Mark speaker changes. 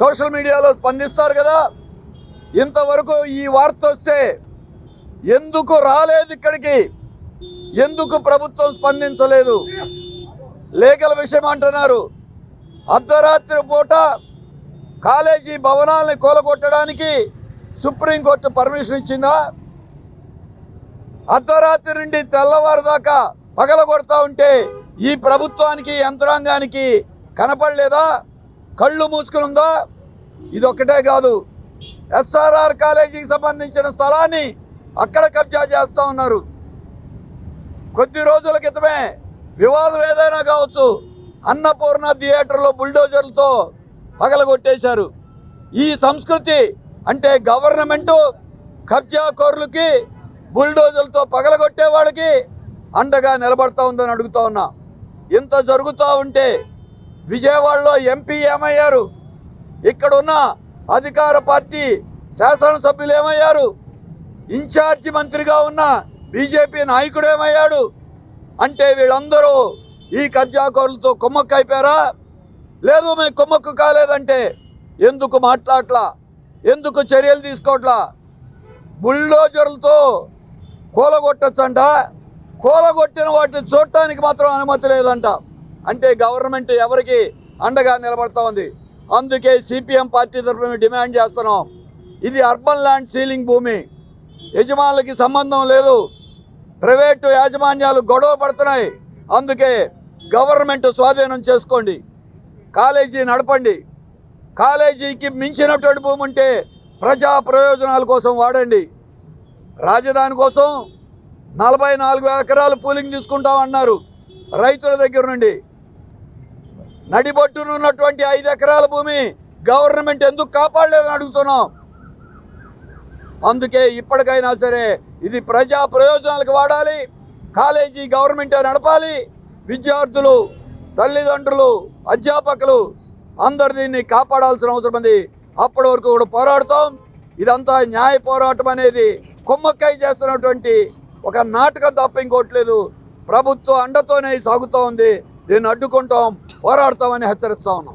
Speaker 1: Social మీడియాలో స్పందిస్తారు కదా. ఇంతవరకు ఈ వార్త వస్తే ఎందుకు రాలేదు ఇక్కడికి? ఎందుకు ప్రభుత్వం స్పందించలేదు? లేఖల విషయం అంటున్నారు. అర్ధరాత్రి పూట కాలేజీ భవనాల్ని కూలగొట్టడానికి సుప్రీంకోర్టు పర్మిషన్ ఇచ్చిందా? అర్ధరాత్రి నుండి తెల్లవారు దాకా పగలగొడతా ఉంటే ఈ ప్రభుత్వానికి యంత్రాంగానికి కనపడలేదా? కళ్ళు మూసుకుని ఉందా ఇది ఒక్కటే కాదు. ఎస్ఆర్ఆర్ కాలేజీకి సంబంధించిన స్థలాన్ని అక్కడ కబ్జా చేస్తూ ఉన్నారు. కొద్ది రోజుల క్రితమే వివాదం ఏదైనా కావచ్చు అన్నపూర్ణ థియేటర్లో బుల్డోజర్లతో పగలగొట్టేశారు. ఈ సంస్కృతి అంటే గవర్నమెంటు కబ్జాకోరులకి బుల్డోజర్లతో పగలగొట్టే వాళ్ళకి అండగా నిలబడతా ఉందని అడుగుతా ఉన్నా. ఇంత జరుగుతూ ఉంటే విజయవాడలో ఎంపీ ఏమయ్యారు? ఇక్కడున్న అధికార పార్టీ శాసనసభ్యులు ఏమయ్యారు? ఇన్ఛార్జి మంత్రిగా ఉన్న బీజేపీ నాయకుడు ఏమయ్యాడు? అంటే వీళ్ళందరూ ఈ కబ్జాకోరులతో కుమ్మక్కు అయిపోయారా? లేదు మేము కుమ్మక్కు కాలేదంటే ఎందుకు మాట్లాడట్లా? ఎందుకు చర్యలు తీసుకోవట్లా? బుల్డోజర్లతో కూలగొట్టచ్చంట. కూలగొట్టిన వాటిని చూడటానికి మాత్రం అనుమతి లేదంట. అంటే గవర్నమెంట్ ఎవరికి అండగా నిలబడతా ఉంది. అందుకే సిపిఎం పార్టీ తరఫున మేము డిమాండ్ చేస్తున్నాం. ఇది అర్బన్ ల్యాండ్ సీలింగ్ భూమి. యజమానులకి సంబంధం లేదు. ప్రైవేటు యాజమాన్యాలు గొడవ పడుతున్నాయి. అందుకే గవర్నమెంట్ స్వాధీనం చేసుకోండి. కాలేజీ నడపండి. కాలేజీకి మించినటువంటి భూమి ఉంటే ప్రజా ప్రయోజనాల కోసం వాడండి. రాజధాని కోసం నలభై నాలుగు ఎకరాలు పూలింగ్ తీసుకుంటామన్నారు. రైతుల దగ్గర నుండి. నడిబొట్టునున్నటువంటి ఐదు ఎకరాల భూమి గవర్నమెంట్ ఎందుకు కాపాడలేదని అడుగుతున్నాం. అందుకే ఇప్పటికైనా సరే ఇది ప్రజా ప్రయోజనాలకు వాడాలి కాలేజీ గవర్నమెంటే నడపాలి. విద్యార్థులు తల్లిదండ్రులు అధ్యాపకులు అందరు దీన్ని కాపాడాల్సిన అవసరం ఉంది. అప్పటి వరకు కూడా పోరాడుతాం. ఇదంతా న్యాయ పోరాటం అనేది కొమ్మక్కై చేస్తున్నటువంటి ఒక నాటకం తప్ప ఇంకోట్లేదు ప్రభుత్వ అండతోనే సాగుతూ ఉంది. దీన్ని అడ్డుకుంటాం పోరాడతామని హెచ్చరిస్తా ఉన్నాం.